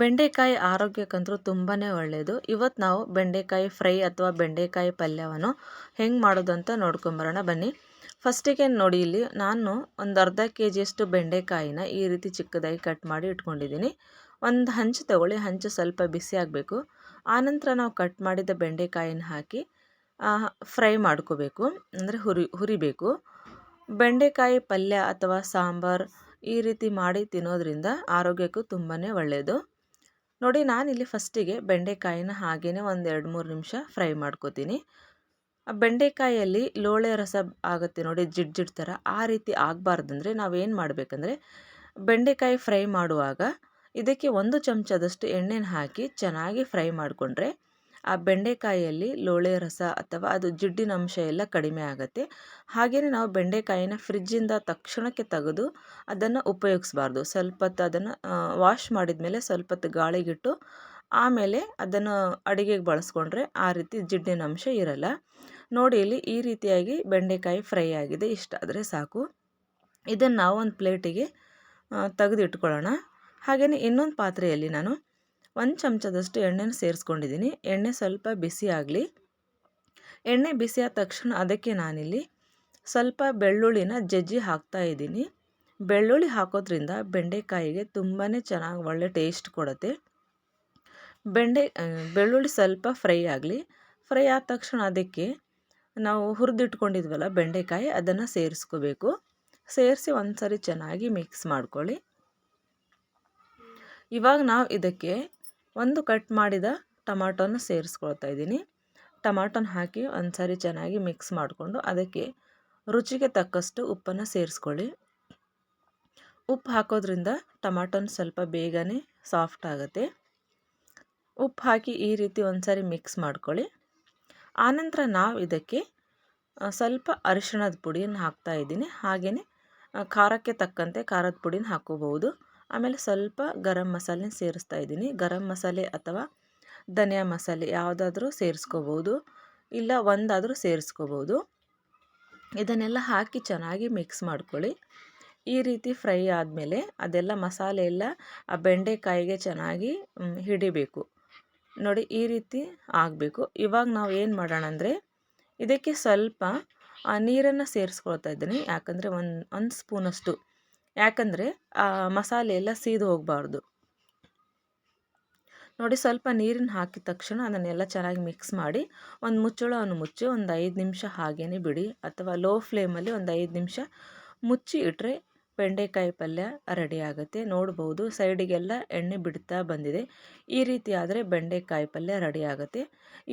ಬೆಂಡೆಕಾಯಿ ಆರೋಗ್ಯಕ್ಕಂತೂ ತುಂಬಾ ಒಳ್ಳೆಯದು ಇವತ್ತು ನಾವು ಬೆಂಡೆಕಾಯಿ ಫ್ರೈ ಅಥವಾ ಬೆಂಡೆಕಾಯಿ ಪಲ್ಯವನ್ನು ಹೆಂಗೆ ಮಾಡೋದು ಅಂತ ನೋಡ್ಕೊಂಬರೋಣ. ಬನ್ನಿ. ಫಸ್ಟಿಗೆ ನೋಡಿ ಇಲ್ಲಿ ನಾನು ಒಂದು ಅರ್ಧ ಕೆ ಜಿಯಷ್ಟು ಬೆಂಡೆಕಾಯಿನ ಈ ರೀತಿ ಚಿಕ್ಕದಾಗಿ ಕಟ್ ಮಾಡಿ ಇಟ್ಕೊಂಡಿದ್ದೀನಿ. ಒಂದು ಹಂಚು ತಗೊಳ್ಳಿ. ಹಂಚು ಸ್ವಲ್ಪ ಬಿಸಿ ಆಗಬೇಕು. ಆನಂತರ ನಾವು ಕಟ್ ಮಾಡಿದ ಬೆಂಡೆಕಾಯಿನ ಹಾಕಿ ಫ್ರೈ ಮಾಡ್ಕೋಬೇಕು. ಅಂದರೆ ಹುರಿ, ಹುರಿಬೇಕು. ಬೆಂಡೆಕಾಯಿ ಪಲ್ಯ ಅಥವಾ ಸಾಂಬಾರು ಈ ರೀತಿ ಮಾಡಿ ತಿನ್ನೋದ್ರಿಂದ ಆರೋಗ್ಯಕ್ಕೂ ತುಂಬಾ ಒಳ್ಳೆಯದು ನೋಡಿ ನಾನಿಲ್ಲಿ ಫಸ್ಟಿಗೆ ಬೆಂಡೆಕಾಯಿನ ಹಾಗೇ ಒಂದು ಎರಡು ಮೂರು ನಿಮಿಷ ಫ್ರೈ ಮಾಡ್ಕೋತೀನಿ. ಆ ಬೆಂಡೆಕಾಯಲ್ಲಿ ಲೋಳೆ ರಸ ಆಗುತ್ತೆ ನೋಡಿ ಜಿಡ್ ಜಿಡ್ ಥರ ಆ ರೀತಿ ಆಗಬಾರ್ದಂದ್ರೆ ನಾವೇನು ಮಾಡಬೇಕಂದ್ರೆ ಬೆಂಡೆಕಾಯಿ ಫ್ರೈ ಮಾಡುವಾಗ ಇದಕ್ಕೆ ಒಂದು ಚಮಚದಷ್ಟು ಎಣ್ಣೆನ ಹಾಕಿ ಚೆನ್ನಾಗಿ ಫ್ರೈ ಮಾಡಿಕೊಂಡ್ರೆ ಆ ಬೆಂಡೆಕಾಯಿಯಲ್ಲಿ ಲೋಳೆ ರಸ ಅಥವಾ ಅದು ಜಿಡ್ಡಿನ ಅಂಶ ಎಲ್ಲ ಕಡಿಮೆ ಆಗುತ್ತೆ. ಹಾಗೆಯೇ ನಾವು ಬೆಂಡೆಕಾಯಿನ ಫ್ರಿಜ್ಜಿಂದ ತಕ್ಷಣಕ್ಕೆ ತೆಗೆದು ಅದನ್ನು ಉಪಯೋಗಿಸ್ಬಾರ್ದು. ಸ್ವಲ್ಪ ಹೊತ್ತು ಅದನ್ನು ವಾಶ್ ಮಾಡಿದ ಮೇಲೆ ಸ್ವಲ್ಪ ಹೊತ್ತು ಗಾಳಿಗಿಟ್ಟು ಆಮೇಲೆ ಅದನ್ನು ಅಡುಗೆಗೆ ಬಳಸ್ಕೊಂಡ್ರೆ ಆ ರೀತಿ ಜಿಡ್ಡಿನ ಅಂಶ ಇರಲ್ಲ. ನೋಡಿ ಇಲ್ಲಿ ಈ ರೀತಿಯಾಗಿ ಬೆಂಡೆಕಾಯಿ ಫ್ರೈ ಆಗಿದೆ. ಇಷ್ಟಾದರೆ ಸಾಕು. ಇದನ್ನು ನಾವು ಒಂದು ಪ್ಲೇಟಿಗೆ ತೆಗೆದಿಟ್ಕೊಳ್ಳೋಣ. ಹಾಗೆಯೇ ಇನ್ನೊಂದು ಪಾತ್ರೆಯಲ್ಲಿ ನಾನು ಒಂದು ಚಮಚದಷ್ಟು ಎಣ್ಣೆನ ಸೇರಿಸ್ಕೊಂಡಿದ್ದೀನಿ. ಎಣ್ಣೆ ಸ್ವಲ್ಪ ಬಿಸಿ ಆಗಲಿ. ಎಣ್ಣೆ ಬಿಸಿ ಆದ ತಕ್ಷಣ ಅದಕ್ಕೆ ನಾನಿಲ್ಲಿ ಸ್ವಲ್ಪ ಬೆಳ್ಳುಳ್ಳಿನ ಜಜ್ಜಿ ಹಾಕ್ತಾ ಇದ್ದೀನಿ. ಬೆಳ್ಳುಳ್ಳಿ ಹಾಕೋದ್ರಿಂದ ಬೆಂಡೆಕಾಯಿಗೆ ತುಂಬಾ ಚೆನ್ನಾಗಿ ಒಳ್ಳೆ ಟೇಸ್ಟ್ ಕೊಡುತ್ತೆ. ಬೆಂಡೆ ಬೆಳ್ಳುಳ್ಳಿ ಸ್ವಲ್ಪ ಫ್ರೈ ಆಗಲಿ. ಫ್ರೈ ಆದ ತಕ್ಷಣ ಅದಕ್ಕೆ ನಾವು ಹುರಿದಿಟ್ಕೊಂಡಿದ್ವಲ್ಲ ಬೆಂಡೆಕಾಯಿ, ಅದನ್ನು ಸೇರಿಸ್ಕೋಬೇಕು. ಸೇರಿಸಿ ಒಂದು ಸರಿ ಚೆನ್ನಾಗಿ ಮಿಕ್ಸ್ ಮಾಡ್ಕೊಳ್ಳಿ. ಇವಾಗ ನಾವು ಇದಕ್ಕೆ ಒಂದು ಕಟ್ ಮಾಡಿದ ಟಮಾಟೋನ ಸೇರಿಸ್ಕೊಳ್ತಾ ಇದ್ದೀನಿ. ಟಮಾಟೋನ ಹಾಕಿ ಒಂದು ಚೆನ್ನಾಗಿ ಮಿಕ್ಸ್ ಮಾಡಿಕೊಂಡು ಅದಕ್ಕೆ ರುಚಿಗೆ ತಕ್ಕಷ್ಟು ಉಪ್ಪನ್ನು ಸೇರಿಸ್ಕೊಳ್ಳಿ. ಉಪ್ಪು ಹಾಕೋದ್ರಿಂದ ಟಮಾಟೋನ ಸ್ವಲ್ಪ ಬೇಗನೆ ಸಾಫ್ಟ್ ಆಗುತ್ತೆ. ಉಪ್ಪು ಹಾಕಿ ಈ ರೀತಿ ಒಂದು ಮಿಕ್ಸ್ ಮಾಡ್ಕೊಳ್ಳಿ. ಆನಂತರ ನಾವು ಇದಕ್ಕೆ ಸ್ವಲ್ಪ ಅರಿಶಿಣದ ಪುಡಿಯನ್ನು ಹಾಕ್ತಾ ಇದ್ದೀನಿ. ಹಾಗೆಯೇ ಖಾರಕ್ಕೆ ತಕ್ಕಂತೆ ಖಾರದ ಪುಡಿನ ಹಾಕೋಬಹುದು. ಆಮೇಲೆ ಸ್ವಲ್ಪ ಗರಂ ಮಸಾಲೆ ಸೇರಿಸ್ತಾ ಇದ್ದೀನಿ. ಗರಂ ಮಸಾಲೆ ಅಥವಾ ಧನಿಯಾ ಮಸಾಲೆ ಯಾವುದಾದ್ರೂ ಸೇರಿಸ್ಕೋಬೋದು. ಇಲ್ಲ ಒಂದಾದರೂ ಸೇರಿಸ್ಕೋಬೋದು. ಇದನ್ನೆಲ್ಲ ಹಾಕಿ ಚೆನ್ನಾಗಿ ಮಿಕ್ಸ್ ಮಾಡ್ಕೊಳ್ಳಿ. ಈ ರೀತಿ ಫ್ರೈ ಆದಮೇಲೆ ಅದೆಲ್ಲ ಮಸಾಲೆ ಎಲ್ಲ ಆ ಬೆಂಡೆಕಾಯಿಗೆ ಚೆನ್ನಾಗಿ ಹಿಡಿಬೇಕು. ನೋಡಿ ಈ ರೀತಿ ಆಗಬೇಕು. ಇವಾಗ ನಾವು ಏನು ಮಾಡೋಣ ಅಂದರೆ ಇದಕ್ಕೆ ಸ್ವಲ್ಪ ನೀರನ್ನು ಸೇರಿಸ್ಕೊಳ್ತಾ ಇದ್ದೀನಿ. ಯಾಕಂದರೆ ಒಂದು ಒಂದು ಸ್ಪೂನಷ್ಟು. ಯಾಕಂದರೆ, ಆ ಮಸಾಲೆ ಎಲ್ಲ ಸೀದು ಹೋಗಬಾರ್ದು. ನೋಡಿ ಸ್ವಲ್ಪ ನೀರನ್ನು ಹಾಕಿದ ತಕ್ಷಣ ಅದನ್ನೆಲ್ಲ ಚೆನ್ನಾಗಿ ಮಿಕ್ಸ್ ಮಾಡಿ ಒಂದು ಮುಚ್ಚಳವನ್ನು ಮುಚ್ಚಿ ಒಂದು ಐದು ನಿಮಿಷ ಹಾಗೇ ಬಿಡಿ. ಅಥವಾ ಲೋ ಫ್ಲೇಮಲ್ಲಿ ಒಂದು ಐದು ನಿಮಿಷ ಮುಚ್ಚಿ ಇಟ್ಟರೆ ಬೆಂಡೆಕಾಯಿ ಪಲ್ಯ ರೆಡಿ ಆಗುತ್ತೆ. ನೋಡ್ಬೋದು ಸೈಡಿಗೆಲ್ಲ ಎಣ್ಣೆ ಬಿಡ್ತಾ ಬಂದಿದೆ. ಈ ರೀತಿ ಆದರೆ ಬೆಂಡೆಕಾಯಿ ಪಲ್ಯ ರೆಡಿ ಆಗುತ್ತೆ.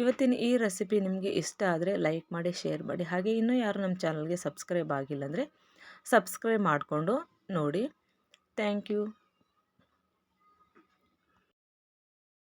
ಇವತ್ತಿನ ಈ ರೆಸಿಪಿ ನಿಮಗೆ ಇಷ್ಟ ಆದರೆ ಲೈಕ್ ಮಾಡಿ, ಶೇರ್ ಮಾಡಿ. ಹಾಗೆ ಇನ್ನೂ ಯಾರು ನಮ್ಮ ಚಾನಲ್ಗೆ ಸಬ್ಸ್ಕ್ರೈಬ್ ಆಗಿಲ್ಲ ಅಂದರೆ ಸಬ್ಸ್ಕ್ರೈಬ್ ಮಾಡಿಕೊಂಡು ನೋಡಿ ಥ್ಯಾಂಕ್ ಯು